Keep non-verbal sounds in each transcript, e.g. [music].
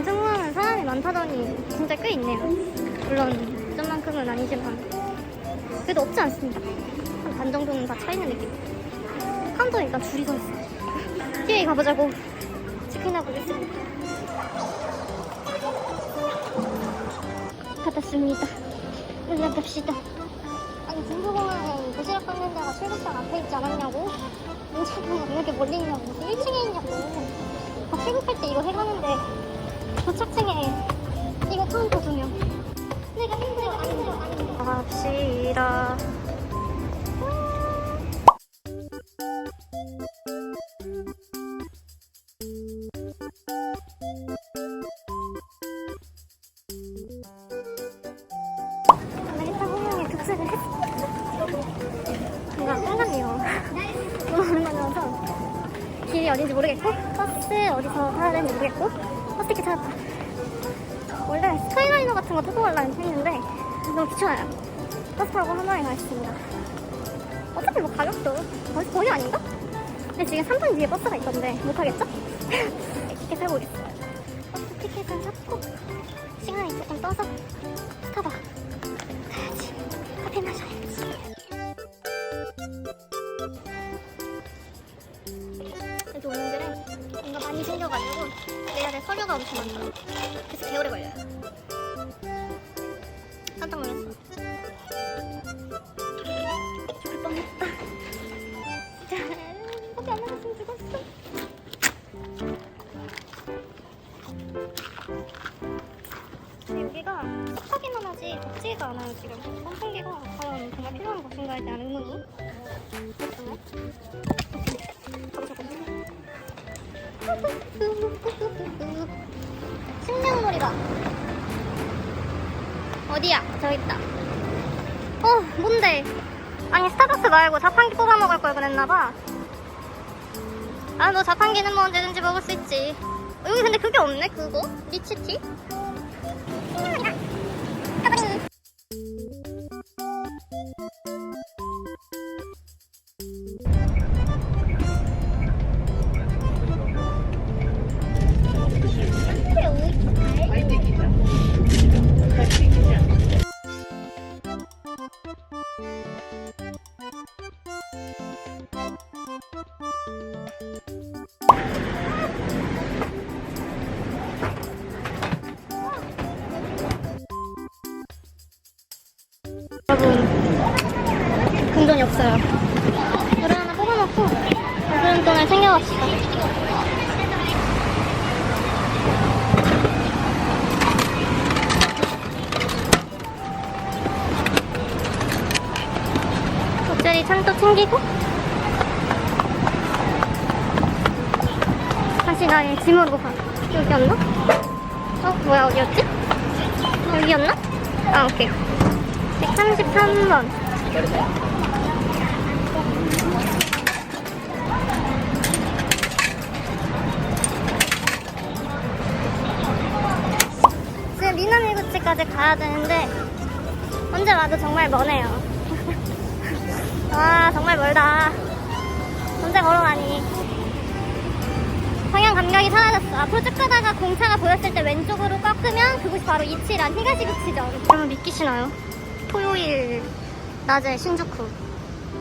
인천공항은 사람이 많다더니 진짜 꽤 있네요. 물론 좀만큼은 아니지만 그래도 없지 않습니다. 한 반 정도는 다 차 있는 느낌. 카운터에 일단 줄이 서 있어요. TV에 가보자고 체크인하고 있습니다. 받았습니다. 올라갑시다. 아니 중부공항에 도시락 받는 데가 출국장 앞에 있지 않았냐고? 인천공항 왜 이렇게 멀리 있냐고 무슨 1층에 있냐고 아, 출국할 때 이거 해가는데 도착층에 이거 카운터 두명 내가 힘들어 안 힘들어 안 힘들어. 갑시다. 뭔가 [laughs] 너무 오랜만에 와서 길이 어딘지 모르겠고 버스 어디서 타야 되는지 모르겠고 티켓 찾았다. 원래 스카이라이너 같은 거 타고 가려고 했는데 너무 귀찮아요. 버스 타고 하나에 가겠습니다. 어차피 뭐 가격도 거의, 거의 아닌가? 근데 지금 3분 뒤에 버스가 있던데 못 타겠죠? [laughs] 티켓 사고 오겠어요 버스 티켓은 샀고 시간이 조금 떠서 스타벅 내야 될 서류가 엄청 많더라고 그래서 개 오래 걸려요. 깜짝 놀랐어. 죽을 뻔했다. 진짜 커피 안 마셨으면 죽었어 근데 여기가 습하기만 하지 덥지가 않아요 지금. 선풍기가 과연 정말 필요한 것인가에 대한 의문이. 있잖아요 식량놀이다 어디야? 저기 있다 어 뭔데? 아니 스타벅스 말고 자판기 뽑아 먹을 걸 그랬나봐 아 너 자판기는 뭐 언제든지 먹을 수 있지 여기 근데 그게 없네 그거? 리치티? 없어요 물을 하나 뽑아놓고 무슨 돈을 챙겨갑시다 돗자리 창도 챙기고 다시 나의 짐으로 가 여기였나? 어? 뭐야 어디였지? 여기였나? 아 오케이 133번. 미나미구치까지 가야 되는데 언제 와도 정말 머네요. [laughs] 아 정말 멀다. 언제 걸어가니? 방향 감각이 사라졌어. 앞으로 쭉 가다가 공차가 보였을 때 왼쪽으로 꺾으면 그곳이 바로 이치란 히가시구치점. 여러분 믿기시나요? 토요일 낮에 신주쿠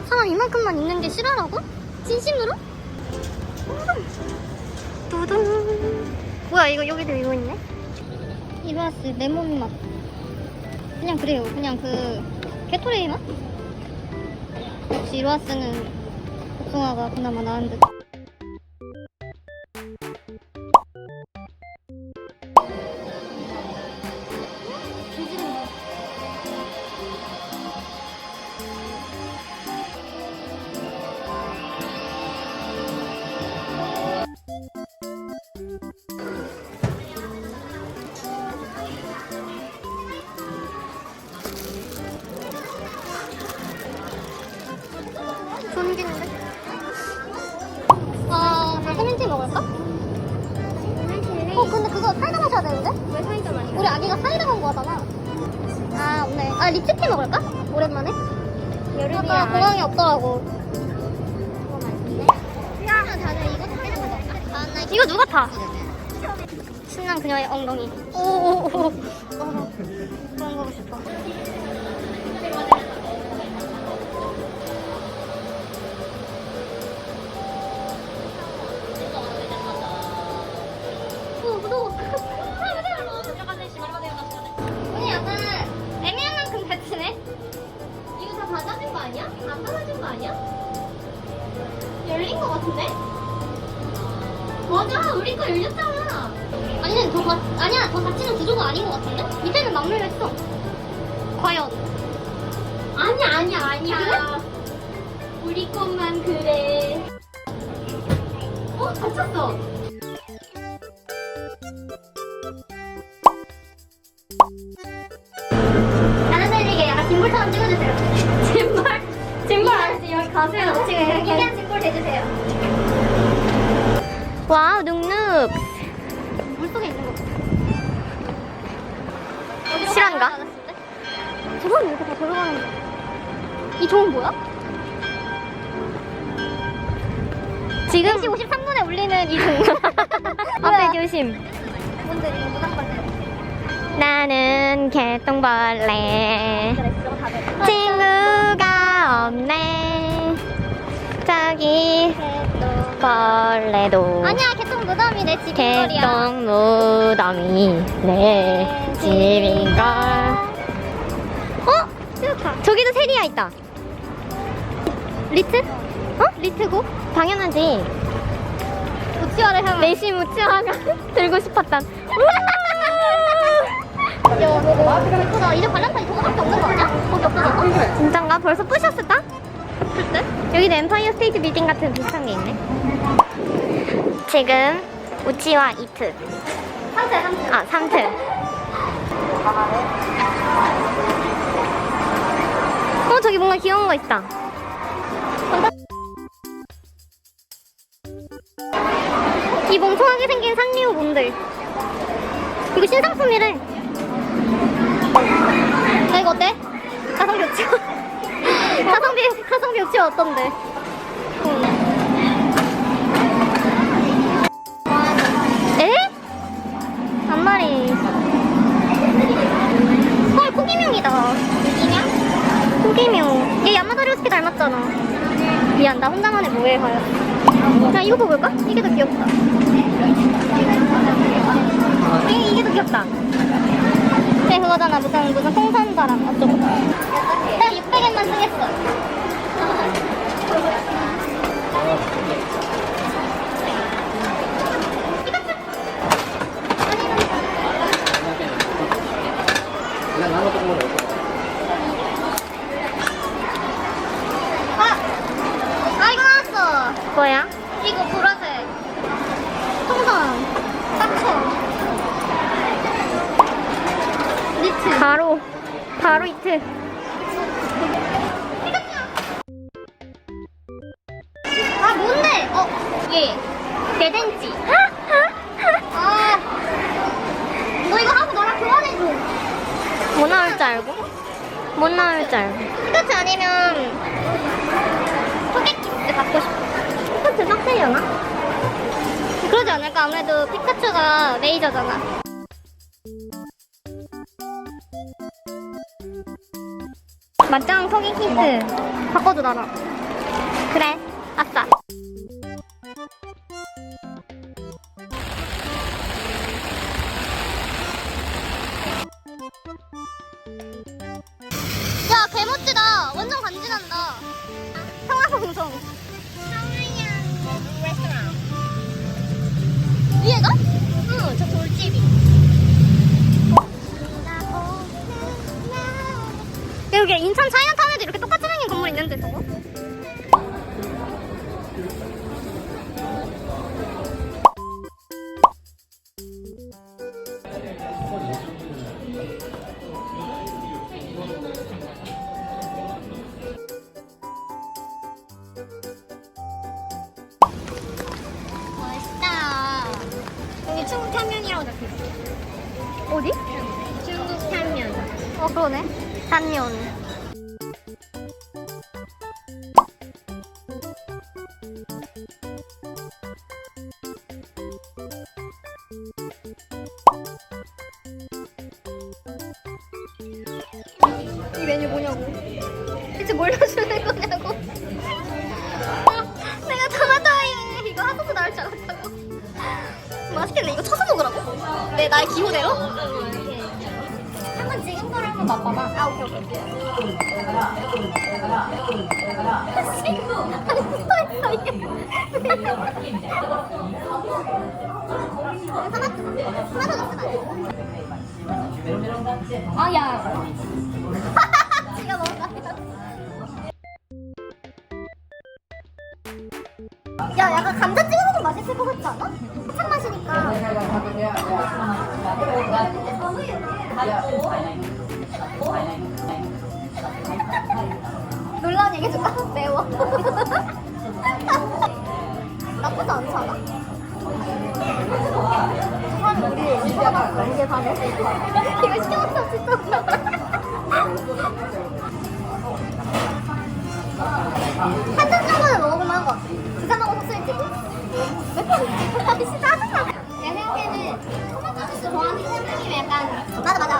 사람 이만큼만 있는 게 실화라고? 진심으로? 두둥 뭐야 이거 여기도 이거 있네 이로하스 레몬 맛. 그냥 그래요. 그냥 그 게토레이 맛? 역시 이로하스는 복숭아가 그나마 나은 듯 아, 리츠티 먹을까? 오랜만에? 여름이야. 공항에 없더라고. 야, 다들 이거 사이다 먹을까? 아, 나 이거 누가 타? 신난 그녀의 엉덩이. 오오오. 어, 그런 거고 싶어. 오, 무서워. 거 같은데? 맞아, 우리 거 열렸잖아. 아니, 더 닫, 아니야, 더 닫히는 구조가 아닌 것 같은데? 밑에는 막물려 있어. 과연? 아니야, 아니야, 아니야. 우리 것만 그래. 어, 닫혔어. 건왜 이렇게 다 들어가는 거야? 이 종은 뭐야? 지금 3시 53분에 울리는 이 종. [laughs] 앞에 조심. 나는 개똥벌레. 친구가 없네. 저기 벌레도. 아니야, 개똥 무덤이 내 집인걸이야. 개똥 무덤이 내 집인걸. 어? 저기도 세리아 있다. 리트? 어? 리트고? 당연하지. 우치와를 향한. 내심 우치와가 [laughs] 들고. 야, 예쁘다. 이제 발렌타인 저거밖에 없는 거 아니야? 거기 없어졌어? 진짠가? 벌써 부셨을까? 글쎄. 여기도 엠파이어 스테이트 빌딩 같은 비슷한 게 있네. 지금 우치와 이트. 3트, 3트. 아, 3트. 저기 뭔가 귀여운 거 있다. 이 멍청하게 생긴 상리오 몬들. 이거 신상품이래. 야, 이거 어때? 가성비 없지? [laughs] 가성비, 가성비 없지 어떤데? 에? 한 마리. 코기명. 얘 야마다리오스키 닮았잖아. 미안, 나 혼자만의 뭐해, 하여. 자, 이거 뽑을까? 이게 더 귀엽다. 이게, 이게 더 귀엽다. 네, 그거잖아. 무슨, 무슨 풍선바람. 어쩌고. 내가 600엔만 쓰겠어. 그냥 나눠 먹는 거 아! 아, 이거 뭐야? 이거 보라색. 풍선. 딱총. 니트. 바로. 바로 이트. 아, 뭔데? 어, 얘. 대댄지. 아. 너 이거 하고 너랑 교환해줘. 뭐 나올 줄 알고? 뭐 나올 줄 알고? 피카츄 아니면 토끼키스 갖고 싶어. 피카츄 빡세려나? 그러지 않을까? 아무래도 피카츄가 메이저잖아. 맞짱 토끼키스 바꿔줘 나랑. 그래, 아싸. 야, 개멋지다. 완전 간지난다. 평화방송. 위에가? 응, 저 돌집이. 여기 인천 차이나타운에도 이렇게 똑같이 생긴 건물 있는데 저거? 어, 그러네. 단면. 이 메뉴 뭐냐고. 대체 뭘 넣어주는 거냐고. 아, 내가 토마토 이거 핫소스 나올 줄 알았다고. 맛있겠네. 이거 쳐서 먹으라고? 내 나의 기호대로? 맛봐봐. 아. [laughs] 야, 약간 감자 찍어 먹으면 맛있을 것 같지 않아? 한참 마시니까. 놀라운 얘기 줄까? 매워. 나쁘지 않아? 그건 우리 시켜봤어. 이게 반해. 이거 시켜봤어, 진짜. 한잔 정도는 먹어보면 한것 같아. 부산하고 속쓰일지도. 아이씨, 짜증나. 내 생각에는 토마토 소스 좋아하는 사람이면 약간 맞아, 맞아.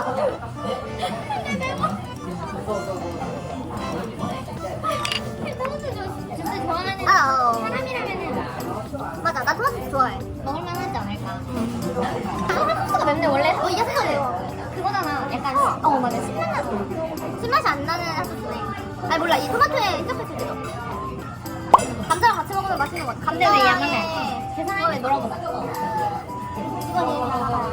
좋아해. 먹을만 하지 않을까. 소스가 맵네, 원래. 어, 이게 소스가 매워. 그거잖아. 약간 어, 어, 맞아. 신맛 나서. 신맛이 안 나는 소스네. 아니, 몰라. 이 토마토에 인터페이스 되죠? 감자랑 같이 먹으면 맛있는 것 같아. 계산에 해? 계산하면 물어보자. 이건 이거 봐봐.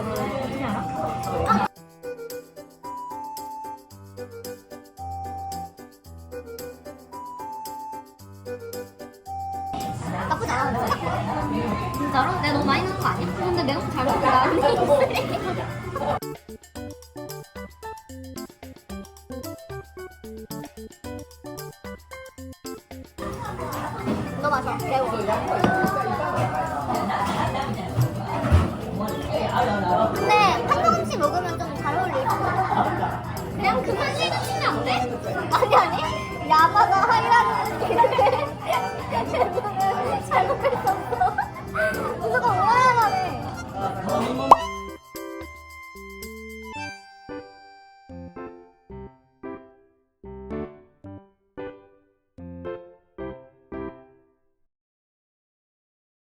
나쁘지 않아. 진짜로? 내가 너무 많이 넣은 거 아니야? 근데 매운 거잘 먹는다. 너 마셔. 매워. 근데 한정치 먹으면 좀 잘 어울릴 것 같아. 그냥 그만 내주시면 안 돼? 아니 아니. 야마가